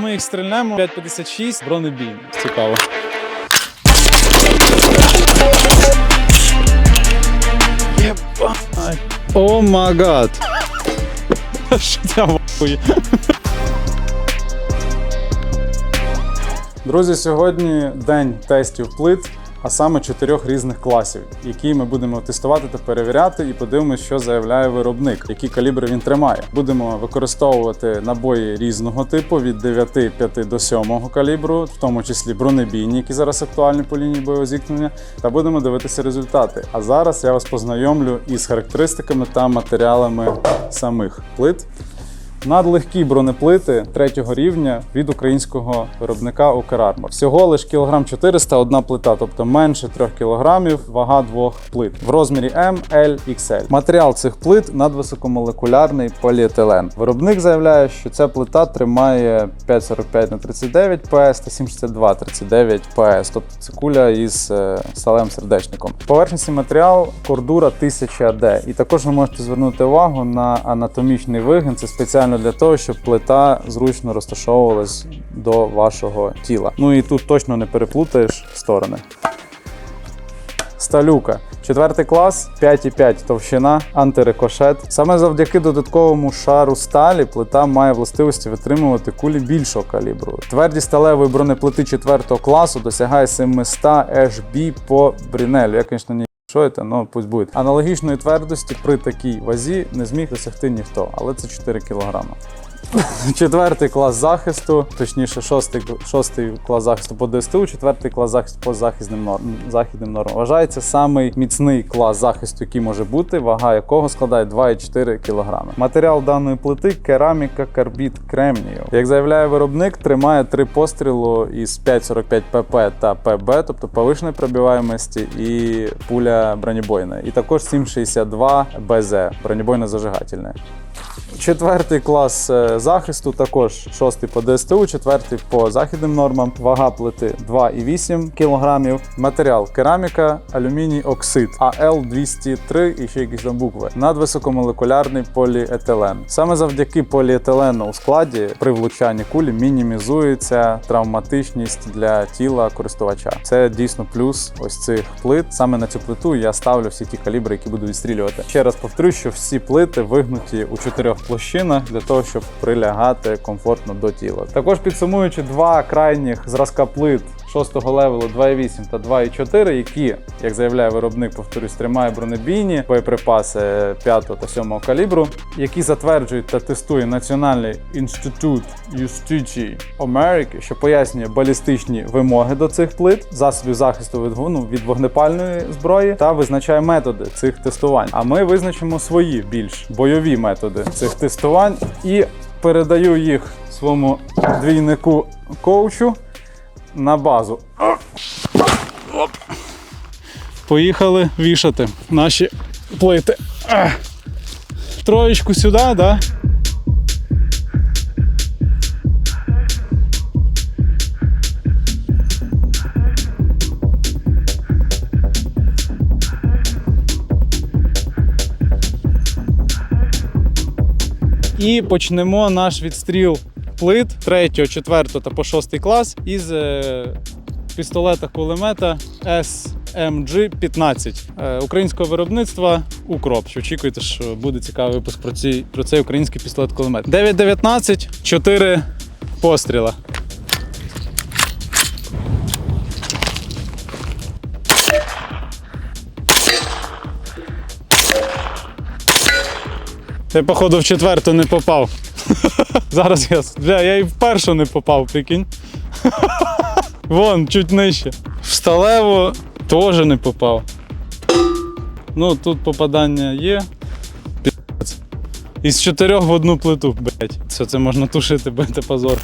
Ми їх стрільнемо 5,56 бронебій. Цікаво. Єбать. О магад. Що вахує? Друзі, сьогодні день тестів плит, а саме чотирьох різних класів, які ми будемо тестувати та перевіряти, і подивимося, що заявляє виробник, які калібри він тримає. Будемо використовувати набої різного типу від 9,5 до 7 калібру, в тому числі бронебійні, які зараз актуальні по лінії бойового зіткнення, та будемо дивитися результати. А зараз я вас познайомлю із характеристиками та матеріалами самих плит. Надлегкі бронеплити третього рівня від українського виробника Укрармор. Всього лиш кілограм 400 одна плита, тобто менше 3 кілограмів, вага двох плит в розмірі М, L, XL. Матеріал цих плит надвисокомолекулярний поліетилен. Виробник заявляє, що ця плита тримає 5,45 на 39 ПС та 762 39 ПС, тобто це куля із е, сталевим сердечником. Поверхності матеріал кордура 1000D. І також ви можете звернути увагу на анатомічний вигин. Це спеціально для того, щоб плита зручно розташовувалась до вашого тіла. Ну і тут точно не переплутаєш сторони. Сталюка. Четвертий клас, 5,5 товщина, антирикошет. Саме завдяки додатковому шару сталі плита має властивості витримувати кулі більшого калібру. Твердість сталевої бронеплити четвертого класу досягає 700 HB по брінелю. Я, звісно, що це, ну пусть буде. Аналогічної твердості при такій вазі не зміг досягти ніхто, але це 4 кілограма. Четвертий клас захисту, точніше, шостий, шостий клас захисту по ДСТУ, четвертий клас захисту по захисним норм, західним нормам. Вважається самий міцний клас захисту, який може бути, вага якого складає 2,4 кг. Матеріал даної плити кераміка карбід кремнію. Як заявляє виробник, тримає три пострілу із 5,45 ПП та ПБ, тобто повишеної пробиваємості і пуля бронебойна. І також 7,62 БЗ, бронебойно зажигательне. Четвертий клас е, захисту, також шостий по ДСТУ, четвертий по західним нормам. Вага плити 2,8 кг. Матеріал кераміка, алюміній оксид, АЛ203 і ще якісь там букви. Надвисокомолекулярний поліетилен. Саме завдяки поліетилену у складі при влучанні кулі мінімізується травматичність для тіла користувача. Це дійсно плюс ось цих плит. Саме на цю плиту я ставлю всі ті калібри, які буду відстрілювати. Ще раз повторю, що всі плити вигнуті у чотирьох площинах для того, щоб прилягати комфортно до тіла. Також підсумуючи два крайніх зразка плит 6-го левелу 2,8 та 2,4, які, як заявляє виробник, повторюсь, тримає бронебійні боєприпаси 5 та 7 калібру, які затверджують та тестує Національний інститут юстиції Америки, що пояснює балістичні вимоги до цих плит, засобів захисту від, ну, від вогнепальної зброї та визначає методи цих тестувань. А ми визначимо свої більш бойові методи цих тестувань і передаю їх своєму двійнику коучу на базу. Поїхали вішати наші плити. Троєчку сюди, да? І почнемо наш відстріл плит 3, 4 та по 6 клас із е, пістолета кулемета SMG-15 е, українського виробництва Укроп. Що очікуєте, що буде цікавий випуск про, ці, про цей український пістолет кулемет. 9.19, 4 постріла. Ти, походу, в четверту не попав. Зараз я. Бля, я і в першу не попав, прикинь. Вон, чуть нижче. В сталеву теж не попав. Ну, тут попадання є. Із чотирьох в одну плиту, блять. Все це можна тушити, бити позор.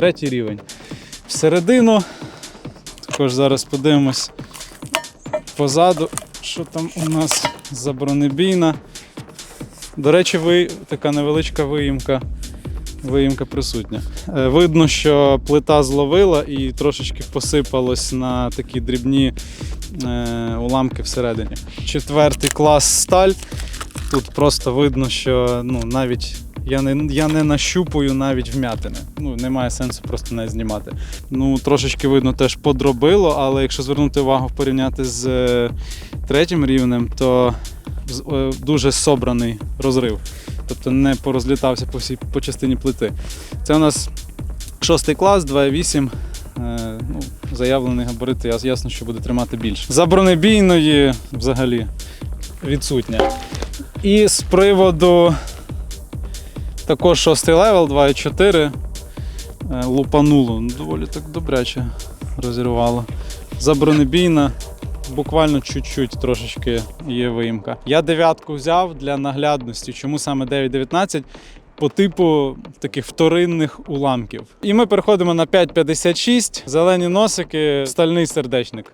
Третій рівень. Всередину. Також зараз подивимось позаду, що там у нас за бронебійна. До речі, ви, така невеличка виїмка, виїмка присутня. Е, Видно, що плита зловила і трошечки посипалось на такі дрібні е, уламки всередині. Четвертий клас сталь. Тут просто видно, що ну, навіть я не, я не нащупую навіть вмятини. Ну, немає сенсу просто не знімати. Ну, трошечки видно теж подробило, але якщо звернути увагу порівняти з е, третім рівнем, то е, дуже собраний розрив. Тобто не порозлітався по всій по частині плити. Це у нас шостий клас, 2,8. Е, ну, заявлений габарит, яс- ясно, що буде тримати більше. За бронебійної взагалі відсутня. І з приводу також шостий левел 2,4 е, лупануло. Ну, доволі так добряче розірвало. За бронебійна буквально чуть-чуть трошечки є виїмка. Я дев'ятку взяв для наглядності. Чому саме 9.19? По типу таких вторинних уламків. І ми переходимо на 5.56, зелені носики, стальний сердечник.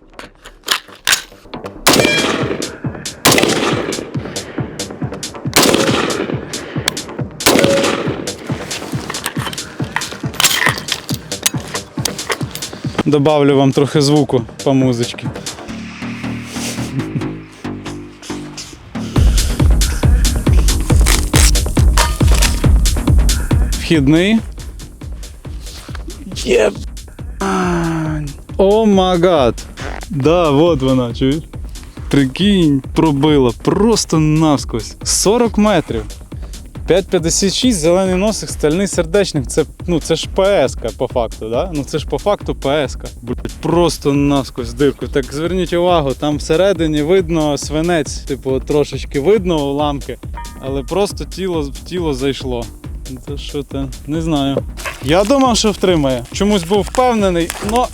Добавлю вам трохи звуку по музичці. Вхідний. Єп. О магад. Да, вот вона, чуєш? Прикинь, пробила просто наскось. 40 метрів. 5,56, зелений носик, стальний сердечник. Це, ну, це ж ПС по факту, да? Ну це ж по факту ПС. Блять, просто наскось дирку. Так зверніть увагу, там всередині видно свинець, типу, трошечки видно уламки, але просто тіло в тіло зайшло. Ну, Це що те? Не знаю. Я думав, що втримає. Чомусь був впевнений, но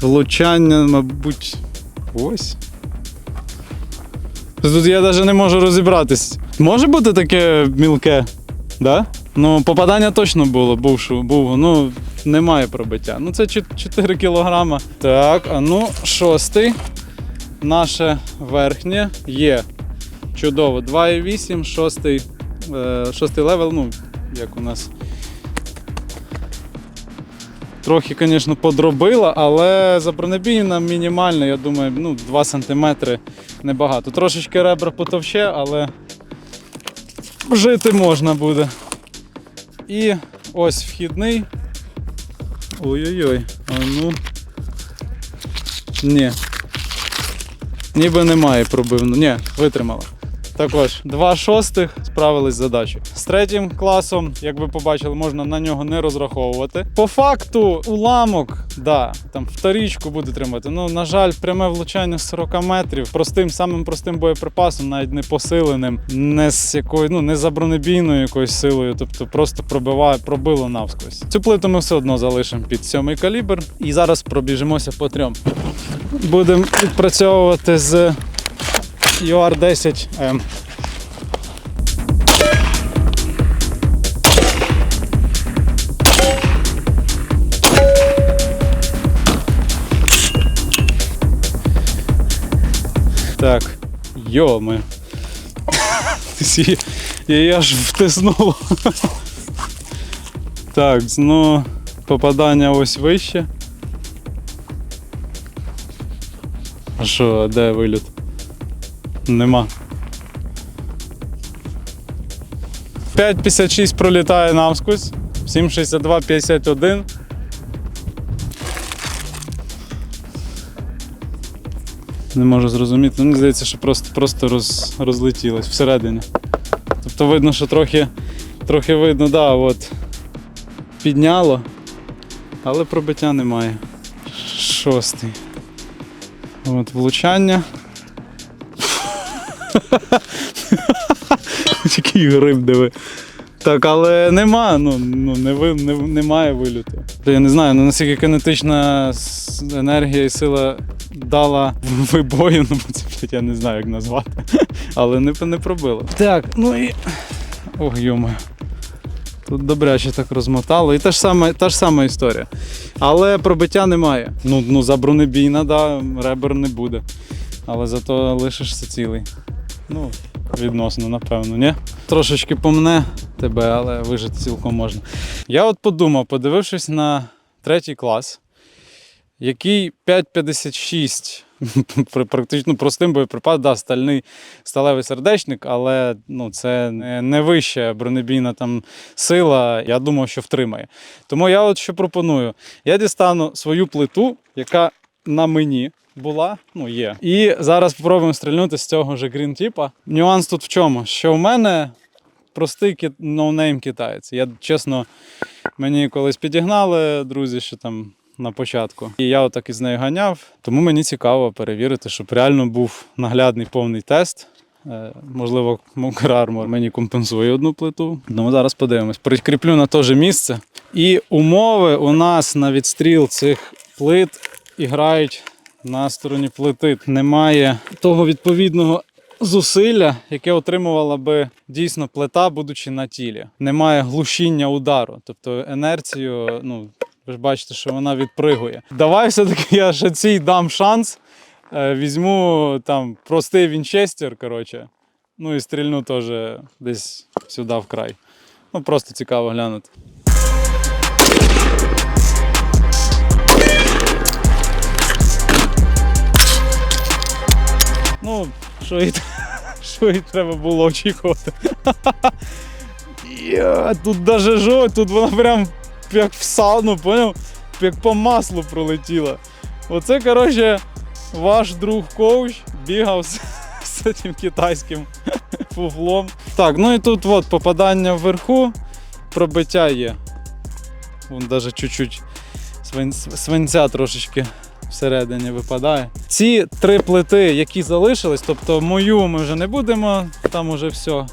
влучання, мабуть, ось. Тут я навіть не можу розібратись. Може бути таке мілке? Да? Ну, попадання точно було, був, був. Ну, немає пробиття. Ну, це 4 кілограма. Так, а ну, шостий. Наше верхнє є. Чудово. 2,8, шостий, е, шостий левел, ну, як у нас. Трохи, звісно, подробила, але забронебійна мінімальна, я думаю, ну, 2 см небагато. Трошечки ребра потовще, але жити можна буде. І ось вхідний. Ой-ой-ой. А ну. Ні. Ніби немає пробивно. Ні, витримала. Також два шостих справились з задачею. З третім класом, як ви побачили, можна на нього не розраховувати. По факту, уламок, да, там вторічку буде тримати. Ну, на жаль, пряме влучання з 40 метрів простим, самим простим боєприпасом, навіть не посиленим, не з якою, ну не за бронебійною якоюсь силою, тобто просто пробиває, пробило навскось. Цю плиту ми все одно залишимо під сьомий калібр. І зараз пробіжимося по трьом. Будемо відпрацьовувати з UR10M. Так, йоми. Її аж втиснуло. Так, ну, попадання ось вище. А що, де виліт? Нема. 5,56 пролітає навскось. 7,62, 51. Не можу зрозуміти. Мені здається, що просто, просто роз, розлетілось всередині. Тобто видно, що трохи, трохи видно, да, от, підняло, але пробиття немає. Шостий. От влучання. Який гриб диви. Так, але нема, ну, ну не ви, не, немає виліту. Я не знаю, ну наскільки кинетична енергія і сила дала вибою, ну це блядь, я не знаю, як назвати. Але не, не пробило. Так, ну і. Ох, йома. Тут добряче так розмотало. І та ж сама, та ж сама історія. Але пробиття немає. Ну, ну за бронебійна, да, ребер не буде. Але зато лишишся цілий. Ну, відносно, напевно, ні? Трошечки помне тебе, але вижити цілком можна. Я от подумав, подивившись на третій клас, який 5,56. Практично простим боєприпас, да, стальний сталевий сердечник, але ну, це не, вища бронебійна там сила. Я думав, що втримає. Тому я от що пропоную: я дістану свою плиту, яка на мені була, ну є. І зараз спробуємо стрільнути з цього ж грін-тіпа. Нюанс тут в чому? Що в мене простий кит... ноунейм китаєць. Я чесно, мені колись підігнали друзі, що там на початку. І я отак із нею ганяв. Тому мені цікаво перевірити, щоб реально був наглядний повний тест. Е, Можливо, Armor мені компенсує одну плиту. Тому зараз подивимось. Прикріплю на те же місце. І умови у нас на відстріл цих плит і грають на стороні плити. Немає того відповідного зусилля, яке отримувала би дійсно плита, будучи на тілі. Немає глушіння удару, тобто енерцію, ну. Ви ж бачите, що вона відпригує. Давай все-таки я ще цій дам шанс. Е, Візьму там простий вінчестер, коротше. Ну і стрільну теж десь сюди в край. Ну просто цікаво глянути. Ну, що і, що і треба було очікувати. Я, тут даже жо, тут вона прям як в сауну, поняв? Як по маслу пролетіла. Оце, коротше, ваш друг коуч бігав з, з цим китайським фуфлом. Так, ну і тут от попадання вверху, пробиття є. Вон навіть чуть-чуть свин, свинця трошечки всередині випадає. Ці три плити, які залишились, тобто мою ми вже не будемо, там уже все.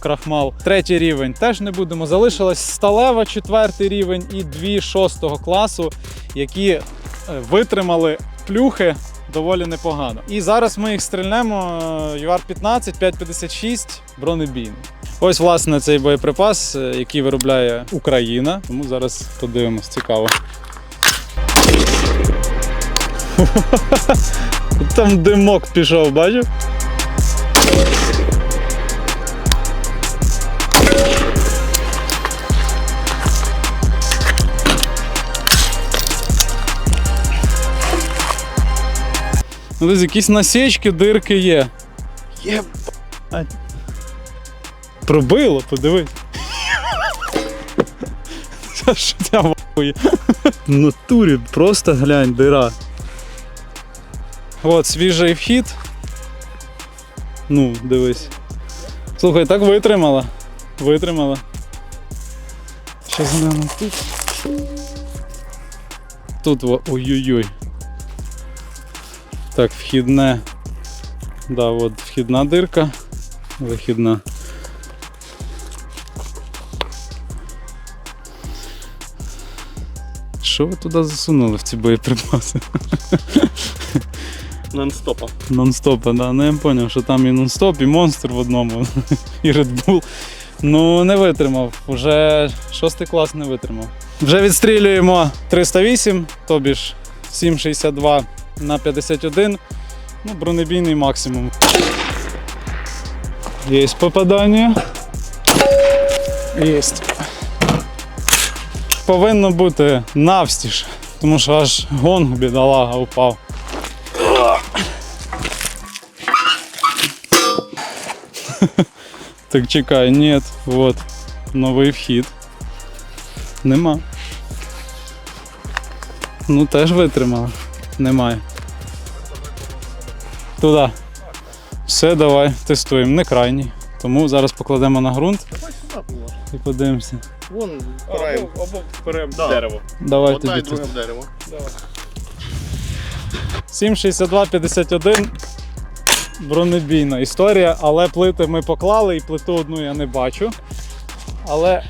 Крахмал. Третій рівень теж не будемо. Залишилась сталева, четвертий рівень і дві шостого класу, які е, витримали плюхи доволі непогано. І зараз ми їх стрільнемо е, UR-15, 5,56 бронебійний. Ось, власне, цей боєприпас, е, який виробляє Україна. Тому зараз подивимось, цікаво. Там димок пішов, бачив? Ну, десь якісь насічки, дирки є. Є. Пробило, подивись. Це що? В натурі просто глянь, дира. От, свіжий вхід. Ну, дивись. Слухай, так витримала. Витримала. Ще згляну тут. Тут ой-ой-ой. Так, вхідне. Да, от вхідна дирка, вихідна. Що ви туди засунули в ці боєприпаси? Нон-стопа. Нон-стопа, да. Ну я зрозумів, що там і нон-стоп, і монстр в одному, і Red Bull. Ну, не витримав. Уже шостий клас не витримав. Вже відстрілюємо 308, тобі ж 7,62 на 51. Ну, бронебійний максимум. Є попадання. Єсть. Повинно бути навстіж, тому що аж гонг бідолага упав. Так чекай, нет, вот. Новий вхід. Нема. Ну теж витримала. Немає. Туди. Все, давай, тестуємо. Не крайній. Тому зараз покладемо на ґрунт і подивимося. Вон впираємо. Або вперем Да. дерево. Давай Одна і в дерево. Давай. 7,62,51. Бронебійна історія, але плити ми поклали і плиту одну я не бачу. Але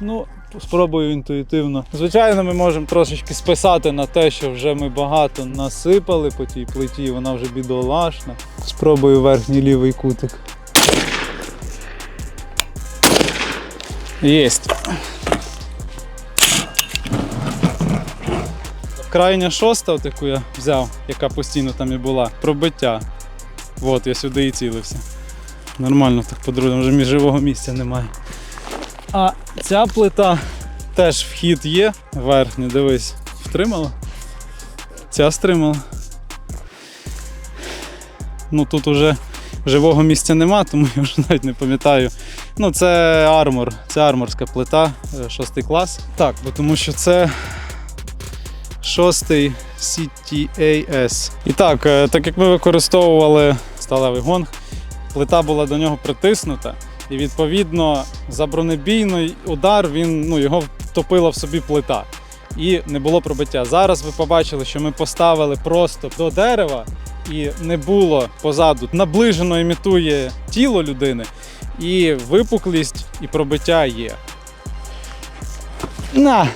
ну, спробую інтуїтивно. Звичайно, ми можемо трошечки списати на те, що вже ми багато насипали по тій плиті, вона вже бідолашна. Спробую верхній лівий кутик. Єсть. Крайня шоста, таку я взяв, яка постійно там і була. Пробиття. От, я сюди і цілився. Нормально так по-другому, вже між живого місця немає. А ця плита теж вхід є верхній, дивись, втримала. Ця стримала. Ну тут уже живого місця нема, тому я вже навіть не пам'ятаю. Ну, це армор, це арморська плита, е, шостий клас. Так, бо тому що це шостий CTAS. І так, е, так як ми використовували сталевий гонг, плита була до нього притиснута, і відповідно за бронебійний удар він, ну, його втопила в собі плита. І не було пробиття. Зараз ви побачили, що ми поставили просто до дерева, і не було позаду. Наближено імітує тіло людини, і випуклість і пробиття є. На!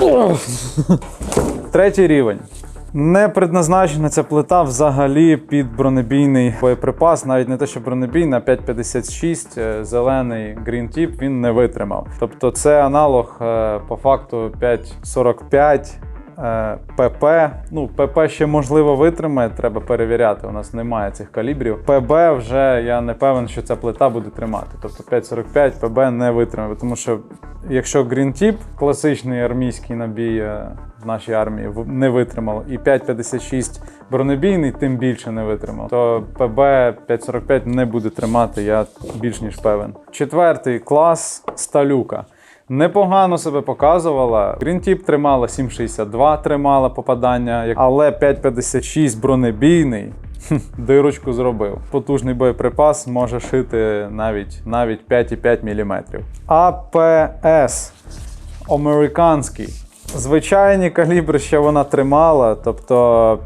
Третій рівень. Не предназначена ця плита взагалі під бронебійний боєприпас, навіть не те, що бронебійна, 5,56, е, зелений Green Tip він не витримав. Тобто це аналог е, по факту 5,45. Е, ПП, ну ПП ще можливо витримає, треба перевіряти. У нас немає цих калібрів. ПБ вже я не певен, що ця плита буде тримати. Тобто 5,45 ПБ не витримає, тому що якщо Tip, класичний армійський набій е, в нашій армії, не витримав, і 5,56 бронебійний тим більше не витримав, то ПБ 5,45 не буде тримати, я більш ніж певен. Четвертий клас сталюка. Непогано себе показувала. Грінтіп тримала 7,62 тримала попадання, але 5,56 бронебійний. Дирочку зробив. Потужний боєприпас може шити навіть, навіть 5,5 мм. АПС американський. Звичайні калібри ще вона тримала, тобто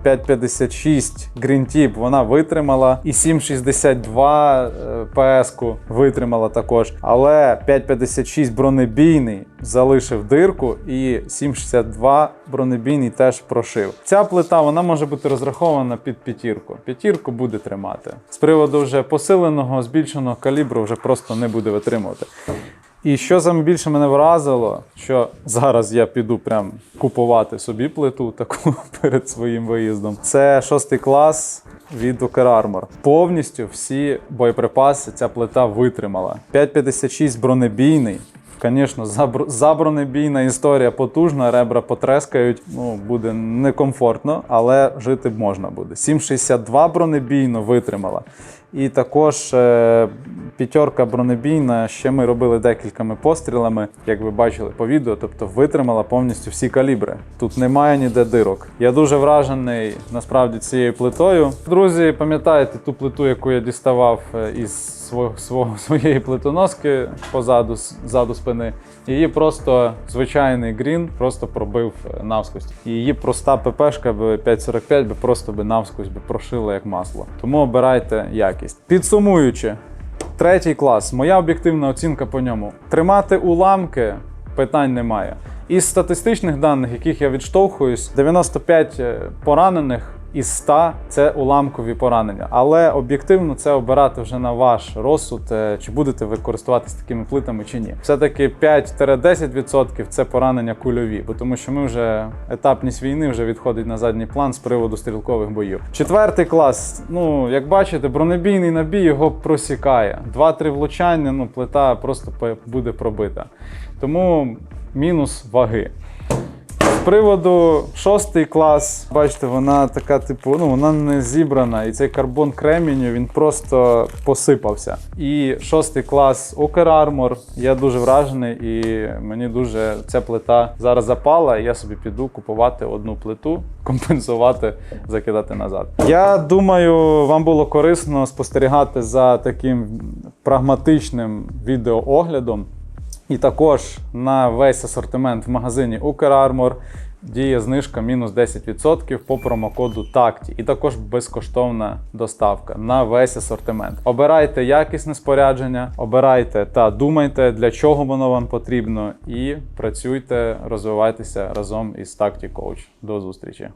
5,56 Green Tip вона витримала, і 7,62 е, ПС-ку витримала також. Але 5,56 бронебійний залишив дирку, і 7,62 бронебійний теж прошив. Ця плита вона може бути розрахована під п'ятірку. П'ятірку буде тримати. З приводу вже посиленого, збільшеного калібру вже просто не буде витримувати. І що саме більше мене вразило, що зараз я піду прям купувати собі плиту таку перед своїм виїздом. Це шостий клас від Armor. Повністю всі боєприпаси ця плита витримала. 5,56 бронебійний. Звісно, забр- забронебійна історія потужна, ребра потрескають, ну буде некомфортно, але жити можна буде. 7,62 бронебійно витримала. І також е, п'ятерка бронебійна. Ще ми робили декількома пострілами, як ви бачили по відео, тобто витримала повністю всі калібри. Тут немає ніде дирок. Я дуже вражений насправді цією плитою. Друзі, пам'ятаєте ту плиту, яку я діставав е, із свого, своєї плитоноски позаду ззаду спини. Її просто звичайний грін просто пробив е, навскось. Її проста ППшка би 545 би просто би навскось би прошила як масло. Тому обирайте якість. Підсумуючи, третій клас. Моя об'єктивна оцінка по ньому. Тримати уламки питань немає. Із статистичних даних, яких я відштовхуюсь, 95 поранених із 100 це уламкові поранення. Але об'єктивно це обирати вже на ваш розсуд, е, чи будете ви користуватись такими плитами чи ні. Все-таки 5-10% це поранення кульові, бо тому що ми вже етапність війни вже відходить на задній план з приводу стрілкових боїв. Четвертий клас. Ну як бачите, бронебійний набій його просікає. Два-три влучання, ну плита просто буде пробита. Тому мінус ваги. Приводу шостий клас, бачите, вона така, типу, ну вона не зібрана, і цей карбон креміню він просто посипався. І шостий клас Oker Armor, я дуже вражений, і мені дуже ця плита зараз запала. І я собі піду купувати одну плиту, компенсувати, закидати назад. Я думаю, вам було корисно спостерігати за таким прагматичним відеооглядом. І також на весь асортимент в магазині Ukr діє знижка мінус 10% по промокоду TACTI. І також безкоштовна доставка на весь асортимент. Обирайте якісне спорядження, обирайте та думайте, для чого воно вам потрібно, і працюйте, розвивайтеся разом із Tacti Coach. До зустрічі!